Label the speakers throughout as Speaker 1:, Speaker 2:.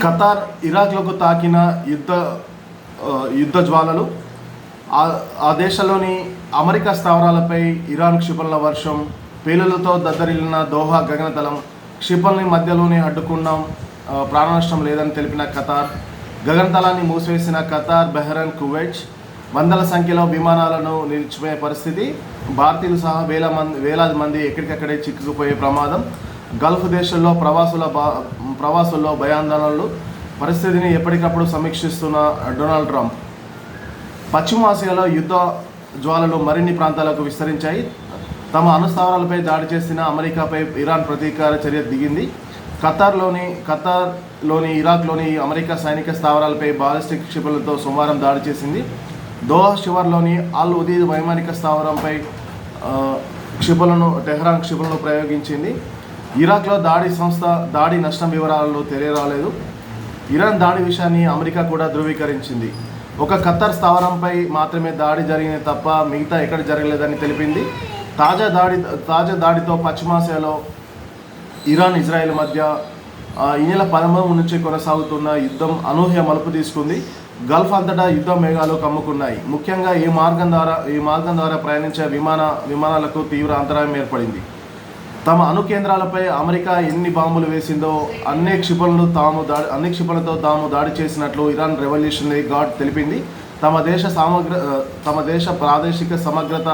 Speaker 1: Qatar ఇరాక్లకు తాకిన యుద్ధ యుద్ధ జ్వాలలు ఆ- దేశంలోని అమెరికా స్థావరాలపై ఇరాన్ క్షిపణుల వర్షం పేలులతో దద్దరిల్లిన దోహా గగనతలం క్షిపణుల్ని మధ్యలోనే అడ్డుకున్నాం ప్రాణనష్టం లేదని తెలిపిన ఖతార్ గగనతలాన్ని మూసివేసిన ఖతార్ బెహ్రన్ కువైట్ వందల సంఖ్యలో విమానాలను నిలిచిపోయే పరిస్థితి భారతీయులు సహా వేల మంది వేలాది మంది ఎక్కడికక్కడే చిక్కుకుపోయే ప్రమాదం గల్ఫ్ దేశాల్లో ప్రవాసుల బా ప్రవాసుల్లో భయాందోళనలు పరిస్థితిని ఎప్పటికప్పుడు సమీక్షిస్తున్న డొనాల్డ్ ట్రంప్. పశ్చిమ ఆసియాలో యుద్ధ జ్వాలలు మరిన్ని ప్రాంతాలకు విస్తరించాయి. తమ అనుస్థావరాలపై దాడి చేసిన అమెరికాపై ఇరాన్ ప్రతీకార చర్య దిగింది. ఖతార్లోని ఖతార్లోని ఇరాక్లోని అమెరికా సైనిక స్థావరాలపై బాలిస్టిక్ క్షిపణులతో సోమవారం దాడి చేసింది. దోహా శివార్లోని అల్ ఉదీద్ వైమానిక స్థావరంపై క్షిపణులను టెహ్రాన్ క్షిపణులను ప్రయోగించింది. ఇరాక్లో దాడి సంస్థ దాడి నష్టం వివరాలు తెలియరాలేదు. ఇరాన్ దాడి విషయాన్ని అమెరికా కూడా ధృవీకరించింది. ఒక ఖత్తర్ స్థావరంపై మాత్రమే దాడి జరిగింది తప్ప మిగతా ఎక్కడ జరగలేదని తెలిపింది. తాజా దాడి తాజా దాడితో పశ్చిమాసియాలో ఇరాన్ ఇజ్రాయెల్ మధ్య ఈ నెల పదమూడు నుంచి కొనసాగుతున్న యుద్ధం అనూహ్య మలుపు తీసుకుంది. గల్ఫ్ అంతటా యుద్ధ మేఘాలు కమ్ముకున్నాయి. ముఖ్యంగా ఈ మార్గం ద్వారా ఈ మార్గం ద్వారా ప్రయాణించే విమాన విమానాలకు తీవ్ర అంతరాయం ఏర్పడింది. తమ అణు కేంద్రాలపై అమెరికా ఎన్ని బాంబులు వేసిందో అన్ని క్షిపణులు తాము దాడి అన్ని క్షిపణులతో తాము దాడి చేసినట్లు ఇరాన్ రెవల్యూషనరీ గార్డ్ తెలిపింది. తమ దేశ సమగ్ర తమ దేశ ప్రాదేశిక సమగ్రత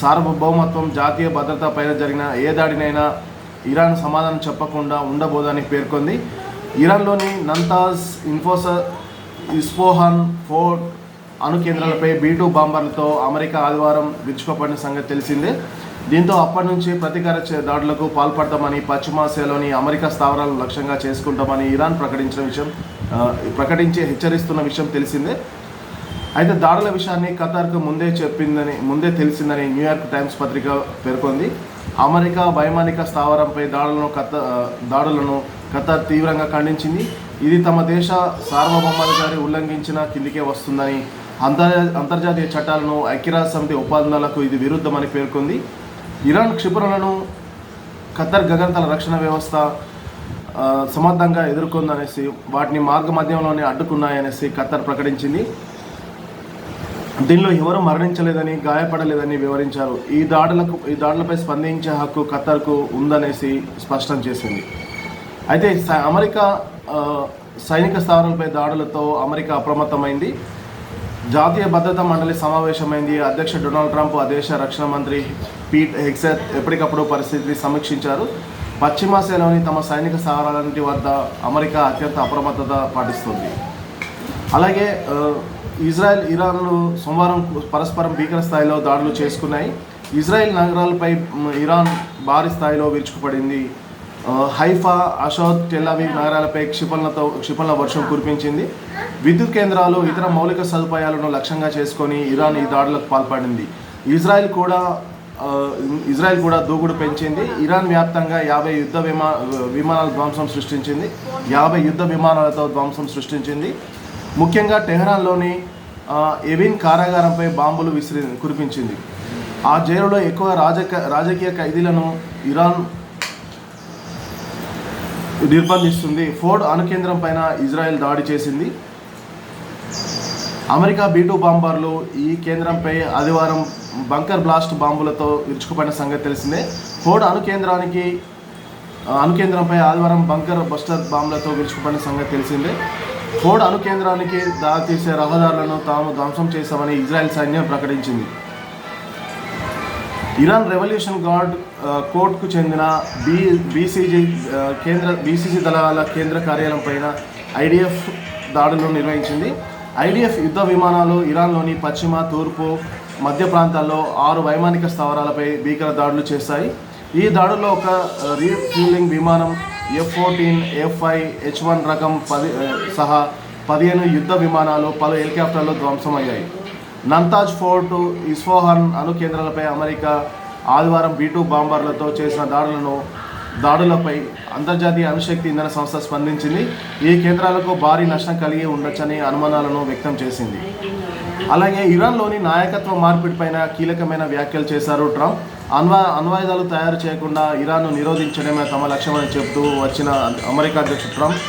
Speaker 1: సార్వభౌమత్వం జాతీయ భద్రత పైన జరిగిన ఏ దాడినైనా ఇరాన్ సమాధానం చెప్పకుండా ఉండబోదని పేర్కొంది. ఇరాన్లోని నంతాజ్ ఇన్ఫోస ఇస్పోహాన్ ఫోర్ట్ అణు కేంద్రాలపై బీటూ బాంబర్లతో అమెరికా ఆదివారం విరుచుకుపడిన సంగతి తెలిసిందే. దీంతో అప్పటి నుంచి ప్రతీకార చే- దాడులకు పాల్పడతామని పశ్చిమాసియాలోని అమెరికా స్థావరాలను లక్ష్యంగా చేసుకుంటామని ఇరాన్ ప్రకటించిన విషయం ప్రకటించి హెచ్చరిస్తున్న విషయం తెలిసిందే. అయితే దాడుల విషయాన్ని ఖతార్కు ముందే చెప్పిందని ముందే తెలిసిందని న్యూయార్క్ టైమ్స్ పత్రిక పేర్కొంది. అమెరికా వైమానిక స్థావరంపై దాడులను ఖత దాడులను ఖతార్ తీవ్రంగా ఖండించింది. ఇది తమ దేశ సార్వభౌమాధికారి ఉల్లంఘించిన కిందికే వస్తుందని అంతర్జాతీయ చట్టాలను ఐక్యరాజ్య సమితి ఒప్పందాలకు ఇది విరుద్ధమని పేర్కొంది. ఇరాన్ క్షిపణులను ఖతర్ గగనతల రక్షణ వ్యవస్థ సమర్థంగా ఎదుర్కొందనేసి వాటిని మార్గ మధ్యంలోనే అడ్డుకున్నాయనేసి ఖతర్ ప్రకటించింది. దీనిలో ఎవరు మరణించలేదని గాయపడలేదని వివరించారు. ఈ దాడులకు ఈ దాడులపై స్పందించే హక్కు ఖతర్కు ఉందనేసి స్పష్టం చేసింది. అయితే అమెరికా సైనిక స్థావరాలపై దాడులతో అమెరికా అప్రమత్తమైంది. జాతీయ భద్రతా మండలి సమావేశమైంది. అధ్యక్ష డొనాల్డ్ ట్రంప్ ఆ దేశ రక్షణ మంత్రి పీట్ హెక్సెత్ ఎప్పటికప్పుడు పరిస్థితిని సమీక్షించారు. పశ్చిమాసియాలోని తమ సైనిక స్థావరాలన్నింటి వద్ద అమెరికా అత్యంత అప్రమత్తత పాటిస్తుంది. అలాగే ఇజ్రాయెల్ ఇరాన్లు సోమవారం పరస్పరం భీకర స్థాయిలో దాడులు చేసుకున్నాయి. ఇజ్రాయెల్ నగరాలపై ఇరాన్ భారీ స్థాయిలో విరుచుకుపడింది. హైఫా అషోద్ టెల్లావి నగరాలపై క్షిపణలతో క్షిపణల వర్షం కురిపించింది. విద్యుత్ కేంద్రాలు ఇతర మౌలిక సదుపాయాలను లక్ష్యంగా చేసుకొని ఇరాన్ ఈ దాడులకు పాల్పడింది. ఇజ్రాయెల్ కూడా ఇజ్రాయెల్ కూడా దూకుడు పెంచింది. ఇరాన్ వ్యాప్తంగా యాభై యుద్ధ విమా విమానాల ధ్వంసం సృష్టించింది. యాభై యుద్ధ విమానాలతో ధ్వంసం సృష్టించింది. ముఖ్యంగా టెహ్రాన్లోని ఎవిన్ కారాగారంపై బాంబులు విసిరి కురిపించింది. ఆ జైలులో ఎక్కువ రాజక రాజకీయ ఖైదీలను ఇరాన్ నిర్బంధిస్తుంది. ఫోర్డ్ అణుకేంద్రం పైన ఇజ్రాయెల్ దాడి చేసింది. అమెరికా బీటూ బాంబర్లు ఈ కేంద్రంపై ఆదివారం బంకర్ బ్లాస్ట్ బాంబులతో విరుచుకుపడిన సంగతి తెలిసిందే. ఫోర్డ్ అణు కేంద్రానికి అణు కేంద్రంపై ఆదివారం బంకర్ బస్టర్ బాంబులతో విరుచుకుపడిన సంగతి తెలిసిందే. ఫోర్డ్ అణు కేంద్రానికి దారితీసే రహదారులను తాము ధ్వంసం చేశామని ఇజ్రాయెల్ సైన్యం ప్రకటించింది. ఇరాన్ రెవల్యూషన్ గార్డ్ కోర్ట్కు కోర్టుకు చెందిన బీ బీసీజీ కేంద్ర బీసీజీ దళాల కేంద్ర కార్యాలయం పైన ఐడిఎఫ్ దాడులు నిర్వహించింది. ఐడిఎఫ్ యుద్ధ విమానాలు ఇరాన్లోని పశ్చిమ తూర్పు మధ్య ప్రాంతాల్లో ఆరు వైమానిక స్థావరాలపై భీకర దాడులు చేశాయి. ఈ దాడుల్లో ఒక రీఫ్యూలింగ్ విమానం F fourteen F five H one రకం పది సహా పదిహేను యుద్ధ విమానాలు పలు హెలికాప్టర్లు ధ్వంసమయ్యాయి. నంతాజ్ ఫోర్టు ఇస్ఫోహాన్ అణు కేంద్రాలపై అమెరికా ఆదివారం బీటూ బాంబర్లతో చేసిన దాడులను దాడులపై అంతర్జాతీయ అణుశక్తి ఇంధన సంస్థ స్పందించింది. ఈ కేంద్రాలకు భారీ నష్టం కలిగి ఉండొచ్చని అనుమానాలను వ్యక్తం చేసింది. అలాగే ఇరాన్లోని నాయకత్వ మార్పిడిపైన కీలకమైన వ్యాఖ్యలు చేశారు ట్రంప్. అణ్వా అణ్వాయుధాలు తయారు చేయకుండా ఇరాన్ను నిరోధించడమే తమ లక్ష్యమని చెబుతూ వచ్చిన అమెరికా అధ్యక్షుడు ట్రంప్.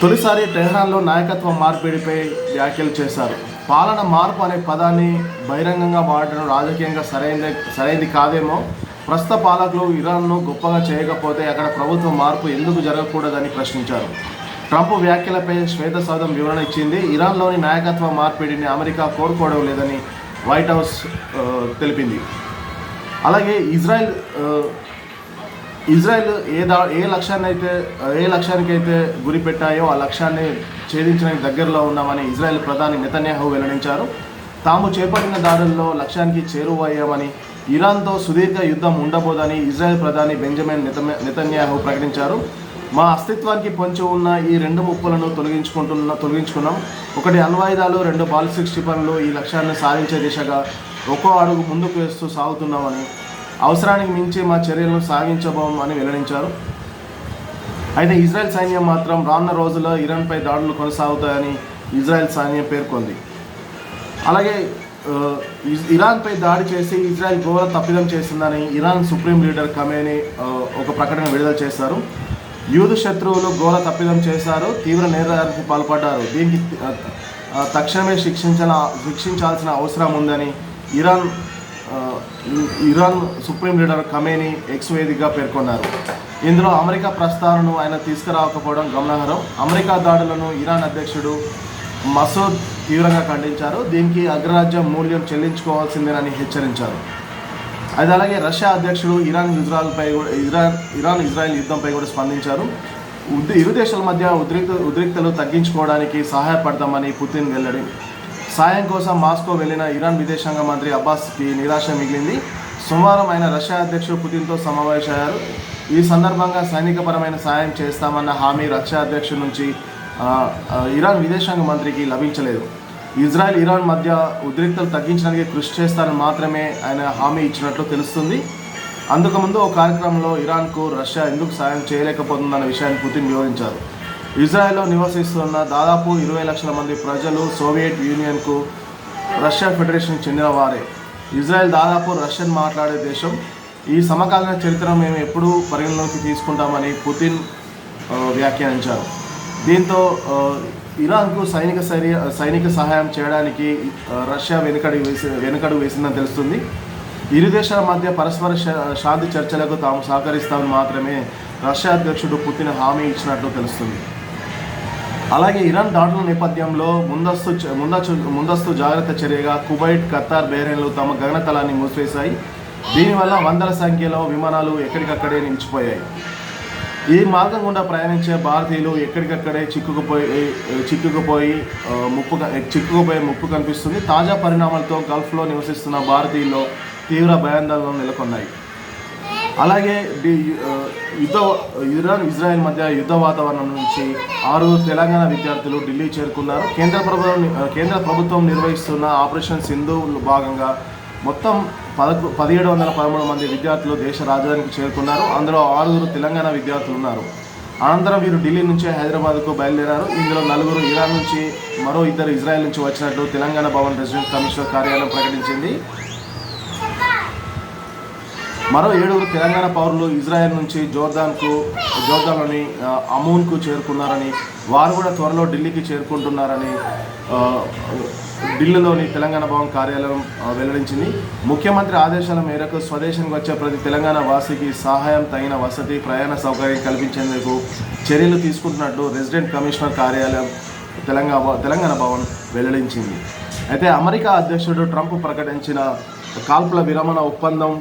Speaker 1: తొలిసారి టెహ్రాన్లో నాయకత్వ మార్పిడిపై వ్యాఖ్యలు చేశారు. పాలన మార్పు అనే పదాన్ని బహిరంగంగా వాడటం రాజకీయంగా సరైనది సరైనది కాదేమో. ప్రస్తుత పాలకులు ఇరాన్ను గొప్పగా చేయకపోతే అక్కడ ప్రభుత్వ మార్పు ఎందుకు జరగకూడదని ప్రశ్నించారు. ట్రంప్ వ్యాఖ్యలపై శ్వేత సౌధం వివరణ ఇచ్చింది. ఇరాన్లోని నాయకత్వ మార్పిడిని అమెరికా కోరుకోవడం లేదని వైట్ హౌస్ తెలిపింది. అలాగే ఇజ్రాయెల్ ఇజ్రాయెల్ ఏ దా ఏ లక్ష్యాన్ని అయితే ఏ లక్ష్యానికి అయితే గురి పెట్టాయో ఆ లక్ష్యాన్ని ఛేదించడానికి దగ్గరలో ఉన్నామని ఇజ్రాయెల్ ప్రధాని నెతన్యాహు వెల్లడించారు. తాము చేపట్టిన దాడుల్లో లక్ష్యానికి చేరువయ్యామని ఇరాన్తో సుదీర్ఘ యుద్ధం ఉండబోదని ఇజ్రాయెల్ ప్రధాని బెంజమిన్ నెతన్యా- నెతన్యాహు ప్రకటించారు. మా అస్తిత్వానికి పొంచి ఉన్న ఈ రెండు ముప్పులను తొలగించుకుంటున్న తొలగించుకున్నాం. ఒకటి అణ్వాయుధాలు రెండు బాలిస్టిక్ క్షిపణులు ఈ లక్ష్యాన్ని సాధించే దిశగా ఒక్కో అడుగు ముందుకు వేస్తూ సాగుతున్నామని అవసరానికి మించి మా చర్యలను సాగించబోం అని వెల్లడించారు. అయితే ఇజ్రాయెల్ సైన్యం మాత్రం రానున్న రోజుల్లో ఇరాన్పై దాడులు కొనసాగుతాయని ఇజ్రాయెల్ సైన్యం పేర్కొంది. అలాగే ఇరాన్పై దాడి చేసి ఇజ్రాయెల్ ఘోర తప్పిదం చేసిందని ఇరాన్ సుప్రీం లీడర్ ఖమేని ఒక ప్రకటన విడుదల చేశారు. యూదు శత్రువులు ఘోర తప్పిదం చేశారు తీవ్ర నేరానికి పాల్పడ్డారు. దీనికి తక్షణమే శిక్షించాల శిక్షించాల్సిన అవసరం ఉందని Iran Iran supreme leader Khamenei X వేదికగా పేర్కొన్నారు. ఇందులో అమెరికా ప్రస్తావనను ఆయన తీసుకురాకపోవడం గమనార్హం. అమెరికా దాడులను ఇరాన్ అధ్యక్షుడు మసూద్ తీవ్రంగా ఖండించారు. దీనికి అగ్రరాజ్యం మూల్యం చెల్లించుకోవాల్సిందేనని హెచ్చరించారు. అది అలాగే రష్యా అధ్యక్షుడు ఇరాన్ ఇజ్రాయల్పై కూడా ఇరాన్ ఇరాన్ ఇజ్రాయెల్ యుద్ధంపై కూడా స్పందించారు. ఇరు దేశాల మధ్య ఉద్రిక్త ఉద్రిక్తలు తగ్గించుకోవడానికి సహాయపడతామని పుతిన్ వెల్లడి. సాయం కోసం మాస్కో వెళ్ళిన ఇరాన్ విదేశాంగ మంత్రి అబ్బాస్కి నిరాశ మిగిలింది. సోమవారం ఆయన రష్యా అధ్యక్షుడు పుతిన్తో సమావేశమయ్యారు. ఈ సందర్భంగా సైనికపరమైన సాయం చేస్తామన్న హామీ రష్యా అధ్యక్షుడి నుంచి ఇరాన్ విదేశాంగ మంత్రికి లభించలేదు. ఇజ్రాయెల్ ఇరాన్ మధ్య ఉద్రిక్తలు తగ్గించడానికి కృషి చేస్తారని మాత్రమే ఆయన హామీ ఇచ్చినట్లు తెలుస్తుంది. అందుకు ముందు ఒక కార్యక్రమంలో ఇరాన్కు రష్యా ఎందుకు సాయం చేయలేకపోతుందన్న విషయాన్ని పుతిన్ వివరించారు. ఇజ్రాయెల్లో నివసిస్తున్న దాదాపు ఇరవై లక్షల మంది ప్రజలు సోవియట్ యూనియన్కు రష్యా ఫెడరేషన్కి చెందినవారే ఇజ్రాయెల్ దాదాపు రష్యన్ మాట్లాడే దేశం. ఈ సమకాలీన చరిత్ర మేము ఎప్పుడూ పరిగణలోకి తీసుకుంటామని పుతిన్ వ్యాఖ్యానించారు. దీంతో ఇరాన్కు సైనిక సరి సైనిక సహాయం చేయడానికి రష్యా వెనుకడు వేసి వెనుకడు వేసిందని తెలుస్తుంది. ఇరు దేశాల మధ్య పరస్పర శాంతి చర్చలకు తాము సహకరిస్తామని మాత్రమే రష్యా అధ్యక్షుడు పుతిన్ హామీ ఇచ్చినట్లు తెలుస్తుంది. అలాగే ఇరాన్ దాడుల నేపథ్యంలో ముందస్తు ముందస్తు ముందస్తు జాగ్రత్త చర్యగా కువైట్ ఖతార్ బహ్రెయిన్లు తమ గగనతలాన్ని మూసివేశాయి. దీనివల్ల వందల సంఖ్యలో విమానాలు ఎక్కడికక్కడే నిలిచిపోయాయి. ఈ మార్గం గుండా ప్రయాణించే భారతీయులు ఎక్కడికక్కడే చిక్కుకుపోయి చిక్కుకుపోయి ముప్పు చిక్కుకుపోయే ముప్పు కనిపిస్తుంది. తాజా పరిణామాలతో గల్ఫ్లో నివసిస్తున్న భారతీయుల్లో తీవ్ర భయాందోళనలు నెలకొన్నాయి. అలాగే డి- యుద్ధ ఇరాన్ ఇజ్రాయెల్ మధ్య యుద్ధ వాతావరణం నుంచి ఆరు తెలంగాణ విద్యార్థులు ఢిల్లీ చేరుకున్నారు. కేంద్ర ప్రభుత్వం కేంద్ర ప్రభుత్వం నిర్వహిస్తున్న ఆపరేషన్ సింధు భాగంగా మొత్తం పదకొ పదిహేడు వందల పదమూడు మంది విద్యార్థులు దేశ రాజధానికి చేరుకున్నారు. అందులో ఆరుగురు తెలంగాణ విద్యార్థులు ఉన్నారు. అనంతరం వీరు ఢిల్లీ నుంచి హైదరాబాద్కు బయలుదేరారు. ఇందులో నలుగురు ఇరాన్ నుంచి మరో ఇద్దరు ఇజ్రాయెల్ నుంచి వచ్చినట్లు తెలంగాణ భవన్ రెసిడెంట్ కమిషనర్ కార్యాలయం ప్రకటించింది. మరో ఏడుగురు తెలంగాణ పౌరులు ఇజ్రాయెల్ నుంచి జోర్దాన్కు జోర్దాన్లోని అమూన్కు చేరుకున్నారని వారు కూడా త్వరలో ఢిల్లీకి చేరుకుంటున్నారని ఢిల్లీలోని తెలంగాణ భవన్ కార్యాలయం వెల్లడించింది. ముఖ్యమంత్రి ఆదేశాల మేరకు స్వదేశానికి వచ్చే ప్రతి తెలంగాణ వాసికి సహాయం తగిన వసతి ప్రయాణ సౌకర్యం కల్పించేందుకు చర్యలు తీసుకుంటున్నట్టు రెసిడెంట్ కమిషనర్ కార్యాలయం తెలంగాణ తెలంగాణ భవన్ వెల్లడించింది. అయితే అమెరికా అధ్యక్షుడు ట్రంప్ ప్రకటించిన కాల్పుల విరమణ ఒప్పందం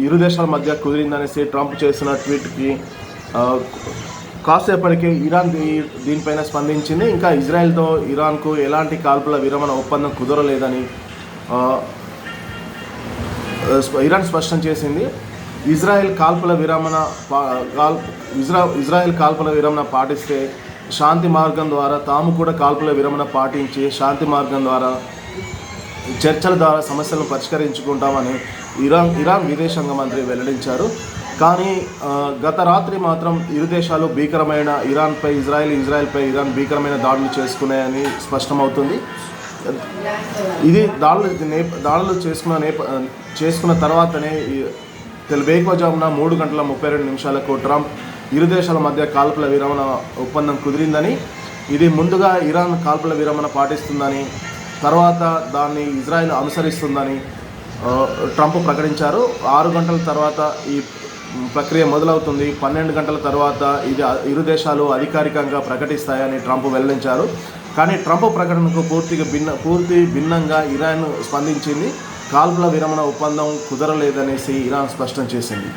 Speaker 1: ఇరు దేశాల మధ్య కుదిరిందనేసి ట్రంప్ చేసిన ట్వీట్కి ఆ, కాసేపటికి ఇరాన్ దీ- దీనిపైన స్పందించింది. ఇంకా ఇజ్రాయెల్తో ఇరాన్కు ఎలాంటి కాల్పుల విరమణ ఒప్పందం కుదరలేదని ఇరాన్ స్పష్టం చేసింది. ఇజ్రాయెల్ కాల్పుల విరమణ పా- కాల్ ఇజ్రా ఇజ్రాయెల్ కాల్పుల విరమణ పాటిస్తే శాంతి మార్గం ద్వారా తాము కూడా కాల్పుల విరమణ పాటించి శాంతి మార్గం ద్వారా చర్చల ద్వారా సమస్యలను పరిష్కరించుకుంటామని ఇరాన్ ఇరాన్ విదేశాంగ మంత్రి వెల్లడించారు. కానీ గత రాత్రి మాత్రం ఇరు దేశాలు భీకరమైన ఇరాన్పై ఇజ్రాయెల్ ఇజ్రాయెల్పై ఇరాన్ భీకరమైన దాడులు చేసుకున్నాయని స్పష్టమవుతుంది. ఇది దాడులు నేప దాడులు చేసుకున్న నేప చేసుకున్న తర్వాతనే ఈ మూడు గంటల ముప్పై రెండు నిమిషాలకు ట్రంప్ ఇరు దేశాల మధ్య కాల్పుల విరమణ ఒప్పందం కుదిరిందని ఇది ముందుగా ఇరాన్ కాల్పుల విరమణ పాటిస్తుందని తర్వాత దాన్ని ఇజ్రాయెల్ అనుసరిస్తుందని ట్రంప్ ప్రకటించారు. ఆరు గంటల తర్వాత ఈ ప్రక్రియ మొదలవుతుంది. పన్నెండు గంటల తర్వాత ఇది ఇరు దేశాలు అధికారికంగా ప్రకటిస్తాయని ట్రంప్ వెల్లడించారు. కానీ ట్రంప్ ప్రకటనకు పూర్తిగా భిన్న పూర్తి భిన్నంగా ఇరాన్ స్పందించింది. కాల్పుల విరమణ ఒప్పందం కుదరలేదనేసి ఇరాన్ స్పష్టం చేసింది.